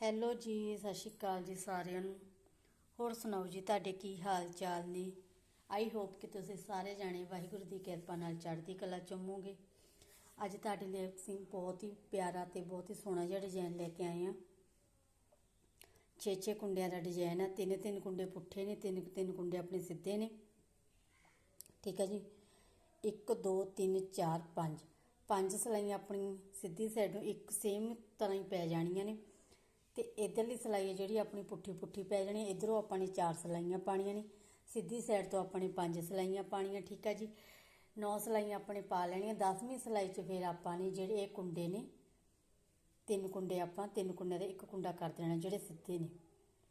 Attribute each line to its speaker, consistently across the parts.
Speaker 1: Hello ਜੀ, ਸਤਿ ਸ਼੍ਰੀ ਅਕਾਲ ਜੀ ਸਾਰਿਆਂ ਨੂੰ। ਹੋਰ ਸੁਣਾਓ ਜੀ, ਤੁਹਾਡੇ ਕੀ ਹਾਲ ਚਾਲ ਨੇ? ਆਈ ਹੋਪ ਕਿ ਤੁਸੀਂ ਸਾਰੇ ਜਾਣੇ ਵਾਹਿਗੁਰੂ ਦੀ ਕਿਰਪਾ ਨਾਲ ਚੜ੍ਹਦੀ ਕਲਾ ਚੁੰਮੋਗੇ ਅੱਜ ਤੁਹਾਡੇ ਲਈ ਅਸੀਂ ਬਹੁਤ ਹੀ ਪਿਆਰਾ ਤੇ ਬਹੁਤ ਹੀ ਸੋਹਣਾ ਜਿਹਾ ਡਿਜ਼ਾਈਨ ਲੈ ਕੇ ਆਏ ਆ ਛੇ ਛੇ ਕੁੰਡਿਆਂ ਦਾ ਡਿਜ਼ਾਈਨ ਆ ਤਿੰਨ ਤਿੰਨ ਕੁੰਡੇ ਪੁੱਠੇ ਨੇ ਤਿੰਨ ਤਿੰਨ ਕੁੰਡੇ ਆਪਣੇ ਸਿੱਧੇ ਨੇ। ਠੀਕ ਹੈ ਜੀ। 1 2 3 4 5 ਪੰਜ ਸਲਾਈਆਂ ਆਪਣੀ ਸਿੱਧੀ ਸਾਈਡ ਨੂੰ ਇੱਕ ਸੇਮ ਤਰ੍ਹਾਂ ਹੀ ਪੈ ਜਾਣੀਆਂ ਨੇ। ਤੇ ਇਧਰਲੀ ਸਲਾਈ ਹੈ ਜਿਹੜੀ ਆਪਣੀ ਪੁੱਠੀ ਪੁੱਠੀ ਪੈ ਜਾਣੀ, ਇਧਰੋਂ ਆਪਾਂ ਨੇ ਚਾਰ ਸਲਾਈਆਂ ਪਾਣੀਆਂ ਨੇ। ਸਿੱਧੀ ਸਾਈਡ ਤੋਂ ਆਪਾਂ ਨੇ ਪੰਜ ਸਲਾਈਆਂ ਪਾਣੀਆਂ ਠੀਕ ਹੈ ਜੀ। ਨੌ ਸਲਾਈਆਂ ਆਪਣੇ ਪਾ ਲੈਣੀਆਂ 10ਵੀਂ ਸਲਾਈ 'ਚ ਫਿਰ ਆਪਾਂ ਨੇ ਜਿਹੜੇ ਇਹ ਕੁੰਡੇ ਨੇ, ਤਿੰਨ ਕੁੰਡੇ ਆਪਾਂ, ਤਿੰਨ ਕੁੰਡਿਆਂ ਦਾ ਇੱਕ ਕੁੰਡਾ ਕਰ ਦੇਣਾ ਜਿਹੜੇ ਸਿੱਧੇ ਨੇ।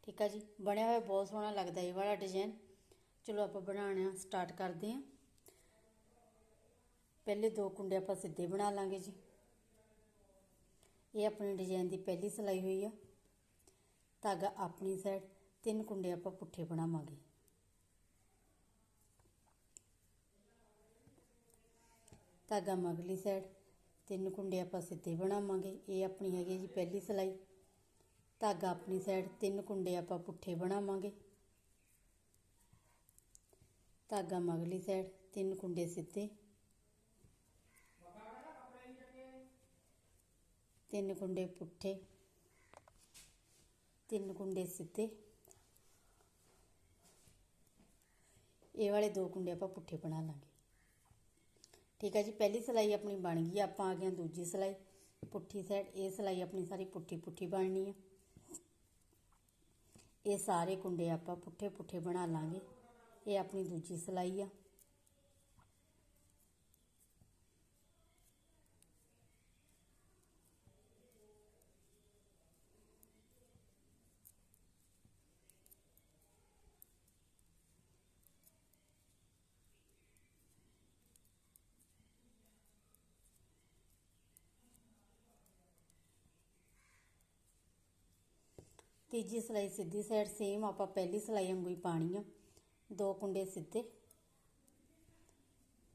Speaker 1: ਠੀਕ ਹੈ ਜੀ, ਬਣਿਆ ਹੋਇਆ ਬਹੁਤ ਸੋਹਣਾ ਲੱਗਦਾ ਇਹ ਵਾਲਾ ਡਿਜ਼ਾਈਨ ਚਲੋ ਆਪਾਂ ਬਣਾਉਣਾ ਸਟਾਰਟ ਕਰਦੇ ਹਾਂ। ਪਹਿਲੇ ਦੋ ਕੁੰਡੇ ਆਪਾਂ ਸਿੱਧੇ ਬਣਾ ਲਾਂਗੇ ਜੀ। ਇਹ ਆਪਣੀ ਡਿਜ਼ਾਈਨ ਦੀ ਪਹਿਲੀ ਸਲਾਈ ਹੋਈ ਆ। ਧਾਗਾ ਆਪਣੀ ਸਾਈਡ, ਤਿੰਨ ਕੁੰਡੇ ਆਪਾਂ ਪੁੱਠੇ ਬਣਾਵਾਂਗੇ। ਧਾਗਾ ਮਗਲੀ ਸਾਈਡ, ਤਿੰਨ ਕੁੰਡੇ ਆਪਾਂ ਸਿੱਧੇ ਬਣਾਵਾਂਗੇ। ਇਹ ਆਪਣੀ ਹੈਗੀ ਜੀ ਪਹਿਲੀ ਸਲਾਈ। ਧਾਗਾ ਆਪਣੀ ਸਾਈਡ, ਤਿੰਨ ਕੁੰਡੇ ਆਪਾਂ ਪੁੱਠੇ ਬਣਾਵਾਂਗੇ। ਧਾਗਾ ਮਗਲੀ ਸਾਈਡ, ਤਿੰਨ ਕੁੰਡੇ ਸਿੱਧੇ। ਤਿੰਨ ਕੁੰਡੇ ਪੁੱਠੇ। ਤਿੰਨ ਕੁੰਡੇ ਸਿੱਧੇ। ਇਹ ਵਾਲੇ ਦੋ ਕੁੰਡੇ ਆਪਾਂ ਪੁੱਠੇ ਬਣਾ ਲਾਂਗੇ। ਠੀਕ ਹੈ ਜੀ, ਪਹਿਲੀ ਸਲਾਈ ਆਪਣੀ ਬਣ ਗਈ ਆਪਾਂ ਆ ਗਏ ਦੂਜੀ ਸਲਾਈ। ਪੁੱਠੀ ਸਾਈਡ ਇਹ ਸਲਾਈ ਆਪਣੀ ਸਾਰੀ ਪੁੱਠੀ ਪੁੱਠੀ ਬਣਨੀ ਹੈ ਇਹ ਸਾਰੇ ਕੁੰਡੇ ਆਪਾਂ ਪੁੱਠੇ ਪੁੱਠੇ ਬਣਾ ਲਾਂਗੇ। ਇਹ ਆਪਣੀ ਦੂਜੀ ਸਲਾਈ ਆ। ਤੀਜੀ ਸਲਾਈ ਸਿੱਧੀ ਸਾਈਡ ਸੇਮ ਆਪਾਂ ਪਹਿਲੀ ਸਲਾਈ ਵਾਂਗੂ ਹੀ ਪਾਣੀ ਆ। ਦੋ ਕੁੰਡੇ ਸਿੱਧੇ।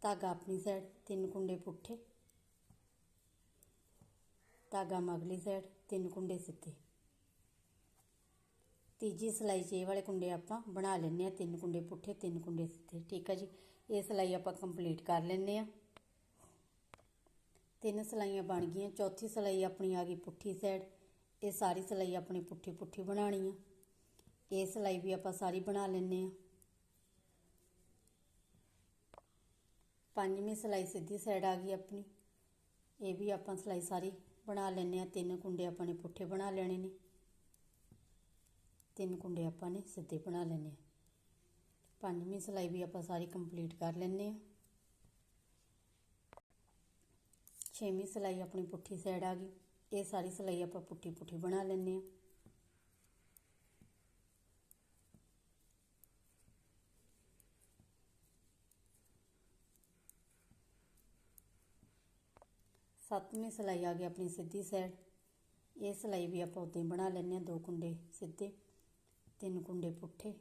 Speaker 1: ਧਾਗਾ ਆਪਣੀ ਸਾਈਡ ਤਿੰਨ ਕੁੰਡੇ ਪੁੱਠੇ। ਧਾਗਾ ਮਗਲੀ ਸਾਈਡ ਤਿੰਨ ਕੁੰਡੇ ਸਿੱਧੇ। ਤੀਜੀ ਸਲਾਈ 'ਚ ਇਹ ਵਾਲੇ ਕੁੰਡੇ ਆਪਾਂ ਬਣਾ ਲੈਣੇ ਆ ਤਿੰਨ ਕੁੰਡੇ ਪੁੱਠੇ, ਤਿੰਨ ਕੁੰਡੇ ਸਿੱਧੇ। ਠੀਕ ਆ ਜੀ? ਇਹ ਸਲਾਈ ਆਪਾਂ ਕੰਪਲੀਟ ਕਰ ਲੈਣੇ ਆ ਤਿੰਨ ਸਲਾਈਆਂ ਬਣ ਗਈਆਂ। ਚੌਥੀ ਸਲਾਈ ਆਪਣੀ ਆ ਗਈ ਪੁੱਠੀ ਸਾਈਡ ਇਹ ਸਾਰੀ ਸਲਾਈ ਆਪਣੀ ਪੁੱਠੀ ਪੁੱਠੀ ਬਣਾਣੀ ਆ। ਇਹ ਸਲਾਈ ਵੀ ਆਪਾਂ ਸਾਰੀ ਬਣਾ ਲੈਣੇ ਆ। ਪੰਜਵੀਂ ਸਲਾਈ ਸਿੱਧੀ ਸਾਈਡ ਆ ਗਈ ਆਪਣੀ। ਇਹ ਵੀ ਆਪਾਂ ਸਲਾਈ ਸਾਰੀ ਬਣਾ ਲੈਣੇ ਆ। ਤਿੰਨ ਕੁੰਡੇ ਆਪਾਂ ਨੇ ਪੁੱਠੇ ਬਣਾ ਲੈਣੇ ਨੇ। ਤਿੰਨ ਕੁੰਡੇ ਆਪਾਂ ਨੇ ਸਿੱਧੇ ਬਣਾ ਲੈਣੇ ਆ। ਪੰਜਵੀਂ ਸਲਾਈ ਵੀ ਆਪਾਂ ਸਾਰੀ ਕੰਪਲੀਟ ਕਰ ਲੈਣੇ ਆ। ਛੇਵੀਂ ਸਲਾਈ ਆਪਣੀ ਪੁੱਠੀ ਸਾਈਡ ਆ ਗਈ। ਇਹ ਸਾਰੀ ਸਲਾਈ ਆਪਾਂ ਪੁੱਠੀ ਪੁੱਠੀ ਬਣਾ ਲੈਂਦੇ ਆ ਸੱਤਵੀਂ ਸਲਾਈ ਆ ਗਈ ਆਪਣੀ ਸਿੱਧੀ ਸਾਈਡ ਇਹ ਸਲਾਈ ਵੀ ਆਪਾਂ ਉਦਾਂ ਹੀ ਬਣਾ ਲੈਂਦੇ ਆ ਦੋ ਕੁੰਡੇ ਸਿੱਧੇ, ਤਿੰਨ ਕੁੰਡੇ ਪੁੱਠੇ।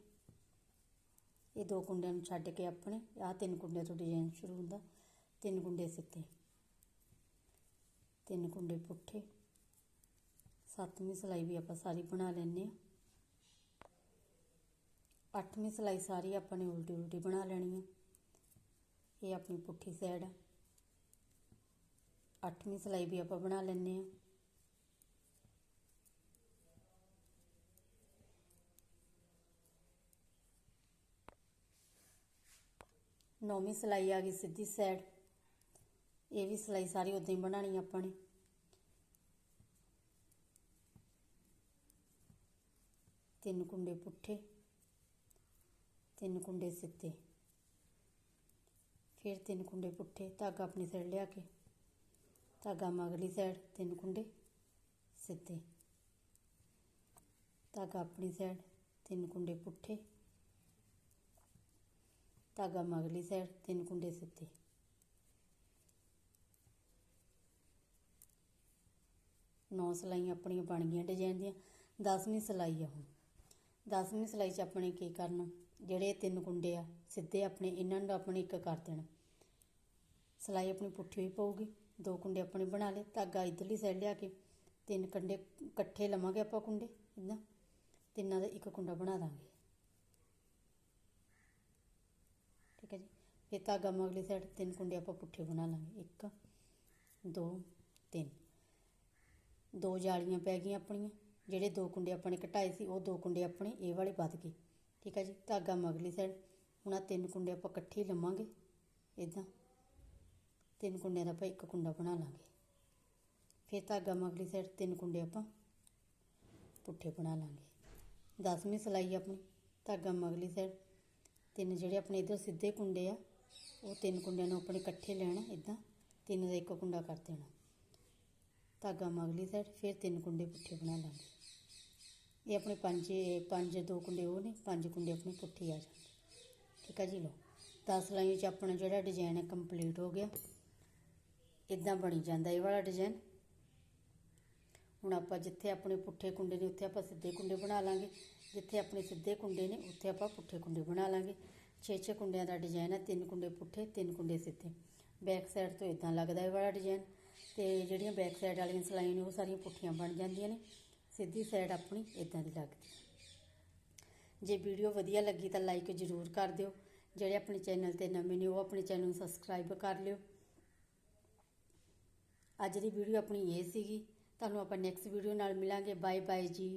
Speaker 1: ਇਹ ਦੋ ਕੁੰਡਿਆਂ ਨੂੰ ਛੱਡ ਕੇ ਆਪਣੇ, ਆਹ ਤਿੰਨ ਕੁੰਡਿਆਂ ਤੋਂ ਡਿਜ਼ਾਈਨ ਸ਼ੁਰੂ ਹੁੰਦਾ, ਤਿੰਨ ਕੁੰਡੇ ਸਿੱਧੇ। ਤਿੰਨ ਕੁੰਡੇ ਪੁੱਠੇ। ਸੱਤਵੀਂ ਸਲਾਈ ਵੀ ਆਪਾਂ ਸਾਰੀ ਬਣਾ ਲੈਣੇ ਆ ਅੱਠਵੀਂ ਸਲਾਈ ਸਾਰੀ ਆਪਾਂ ਨੇ ਉਲਟੀ ਉਲਟੀ ਬਣਾ ਲੈਣੀ ਹੈ। ਇਹ ਆਪਣੀ ਪੁੱਠੀ ਸਾਈਡ ਆ। ਅੱਠਵੀਂ ਸਲਾਈ ਵੀ ਆਪਾਂ ਬਣਾ ਲੈਣੇ ਆ ਨੌਵੀਂ ਸਲਾਈ ਆ ਗਈ ਸਿੱਧੀ ਸਾਈਡ ਇਹ ਵੀ ਸਲਾਈ ਸਾਰੀ ਉਦਾਂ ਹੀ ਬਣਾਣੀ ਆਪਾਂ ਨੇ। ਤਿੰਨ ਕੁੰਡੇ ਪੁੱਠੇ, ਤਿੰਨ ਕੁੰਡੇ ਸਿੱਧੇ, ਫਿਰ ਤਿੰਨ ਕੁੰਡੇ ਪੁੱਠੇ, ਧਾਗਾ ਆਪਣੀ ਸਾਈਡ ਲਿਆ ਕੇ, ਧਾਗਾ ਮਗਲੀ ਸਾਈਡ ਤਿੰਨ ਕੁੰਡੇ ਸਿੱਧੇ, ਧਾਗਾ ਆਪਣੀ ਸਾਈਡ ਤਿੰਨ ਕੁੰਡੇ ਪੁੱਠੇ, ਧਾਗਾ ਮਗਲੀ ਸਾਈਡ ਤਿੰਨ ਕੁੰਡੇ ਸਿੱਧੇ। ਨੌ ਸਲਾਈਆਂ ਆਪਣੀਆਂ ਬਣ ਗਈਆਂ ਡਿਜ਼ਾਈਨ ਦੀਆਂ 10ਵੀਂ ਸਲਾਈ ਆ ਹੁਣ। 10ਵੀਂ ਸਲਾਈ 'ਚ ਆਪਣੇ ਕੀ ਕਰਨਾ? ਜਿਹੜੇ ਤਿੰਨ ਕੁੰਡੇ ਆ, ਸਿੱਧੇ ਆਪਣੇ, ਇਹਨਾਂ ਨੂੰ ਆਪਣੇ ਇੱਕ ਕਰ ਦੇਣਾ। ਸਲਾਈ ਆਪਣੀ ਪੁੱਠੀ ਹੋਈ ਪਊਗੀ, ਦੋ ਕੁੰਡੇ ਆਪਣੇ ਬਣਾ ਲਏ, ਧਾਗਾ ਇਧਰਲੀ ਸਾਈਡ ਲਿਆ ਕੇ, ਤਿੰਨ ਕੰਡੇ ਇਕੱਠੇ ਲਵਾਂਗੇ ਆਪਾਂ ਕੁੰਡੇ, ਇਦਾਂ। ਤਿੰਨਾਂ ਦਾ ਇੱਕ ਕੁੰਡਾ ਬਣਾ ਦਾਂਗੇ। ਠੀਕ ਹੈ ਜੀ? ਫਿਰ ਧਾਗਾ ਮਗਲੀ ਸਾਈਡ ਤਿੰਨ ਕੁੰਡੇ ਆਪਾਂ ਪੁੱਠੇ ਬਣਾ ਲਾਂਗੇ। ਇੱਕ, ਦੋ, ਤਿੰਨ। ਦੋ ਜਾਲੀਆਂ ਪੈ ਗਈਆਂ ਆਪਣੀਆਂ, ਜਿਹੜੇ ਦੋ ਕੁੰਡੇ ਆਪਾਂ ਨੇ ਘਟਾਏ ਸੀ, ਉਹ ਦੋ ਕੁੰਡੇ ਆਪਣੇ, ਇਹ ਵਾਲੇ ਵੱਧ ਗਏ। ਠੀਕ ਹੈ ਜੀ, ਧਾਗਾ ਮਗਲੀ ਸਾਈਡ ਹੁਣ ਆ ਤਿੰਨ ਕੁੰਡੇ ਆਪਾਂ ਇਕੱਠੇ ਲਵਾਂਗੇ ਇਦਾਂ ਤਿੰਨ ਕੁੰਡਿਆਂ ਦਾ ਆਪਾਂ ਇੱਕ ਕੁੰਡਾ ਬਣਾ ਲਾਂਗੇ। ਫਿਰ ਧਾਗਾ ਮਗਲੀ ਸਾਈਡ ਤਿੰਨ ਕੁੰਡੇ ਆਪਾਂ ਪੁੱਠੇ ਬਣਾ ਲਾਂਗੇ। ਦਸਵੀਂ ਸਿਲਾਈ ਆਪਣੀ, ਧਾਗਾ ਮਗਲੀ ਸਾਈਡ ਤਿੰਨ ਜਿਹੜੇ ਆਪਣੇ ਇਧਰ ਸਿੱਧੇ ਕੁੰਡੇ ਆ, ਉਹ ਤਿੰਨ ਕੁੰਡਿਆਂ ਨੂੰ ਆਪਣੇ ਇਕੱਠੇ ਲੈਣਾ ਇਦਾਂ ਤਿੰਨ ਦਾ ਇੱਕ ਕੁੰਡਾ ਕਰ ਦੇਣਾ। ਧਾਗਾ ਮਗਲੀ ਸਾਈਡ, ਫਿਰ ਤਿੰਨ ਕੁੰਡੇ ਪੁੱਠੇ ਬਣਾ ਲਾਂਗੇ। ਇਹ ਆਪਣੇ ਪੰਜ ਪੰਜ ਦੋ ਕੁੰਡੇ ਉਹ ਨੇ, ਪੰਜ ਕੁੰਡੇ ਆਪਣੇ ਪੁੱਠੇ ਆ ਜਾਣਗੇ। ਠੀਕ ਹੈ ਜੀ ਲੋ 10 ਲਾਈਨ ਚ ਆਪਣਾ ਜਿਹੜਾ ਡਿਜ਼ਾਈਨ ਹੈ ਕੰਪਲੀਟ ਹੋ ਗਿਆ। ਇਦਾਂ ਬਣੀ ਜਾਂਦਾ ਇਹ ਵਾਲਾ ਡਿਜ਼ਾਈਨ ਹੁਣ ਆਪਾਂ ਜਿੱਥੇ ਆਪਣੇ ਪੁੱਠੇ ਕੁੰਡੇ ਨੇ, ਉੱਥੇ ਆਪਾਂ ਸਿੱਧੇ ਕੁੰਡੇ ਬਣਾ ਲਾਂਗੇ। ਜਿੱਥੇ ਆਪਣੇ ਸਿੱਧੇ ਕੁੰਡੇ ਨੇ, ਉੱਥੇ ਆਪਾਂ ਪੁੱਠੇ ਕੁੰਡੇ ਬਣਾ ਲਾਂਗੇ। 6-6 ਕੁੰਡਿਆਂ ਦਾ ਡਿਜ਼ਾਈਨ ਹੈ, ਤਿੰਨ ਕੁੰਡੇ ਪੁੱਠੇ, ਤਿੰਨ ਕੁੰਡੇ ਸਿੱਧੇ। ਬੈਕ ਸਾਈਡ ਤੋਂ ਇਦਾਂ ਲੱਗਦਾ ਇਹ ਵਾਲਾ ਡਿਜ਼ਾਈਨ ਤੇ ਜਿਹੜੀਆਂ ਬੈਕ ਸਾਈਡ ਵਾਲੀਆਂ ਸਲਾਈਆਂ ਨੇ, ਉਹ ਸਾਰੀਆਂ ਪੁੱਠੀਆਂ ਬਣ ਜਾਂਦੀਆਂ ਨੇ। ਸਿੱਧੀ ਸਾਈਡ ਆਪਣੀ ਇਦਾਂ ਦੀ ਲੱਗਦੀ ਜੇ ਵੀਡੀਓ ਵਧੀਆ ਲੱਗੀ ਤਾਂ ਲਾਈਕ ਜ਼ਰੂਰ ਕਰ ਦਿਓ। ਜਿਹੜੇ ਆਪਣੇ ਚੈਨਲ ਤੇ ਨਵੇਂ ਨੇ, ਉਹ ਆਪਣੇ ਚੈਨਲ ਨੂੰ ਸਬਸਕ੍ਰਾਈਬ ਕਰ ਲਿਓ। ਅੱਜ ਦੀ ਵੀਡੀਓ ਆਪਣੀ ਇਹ ਸੀਗੀ। ਤੁਹਾਨੂੰ ਆਪਾਂ ਨੈਕਸਟ ਵੀਡੀਓ ਨਾਲ ਮਿਲਾਂਗੇ। ਬਾਏ ਬਾਏ ਜੀ।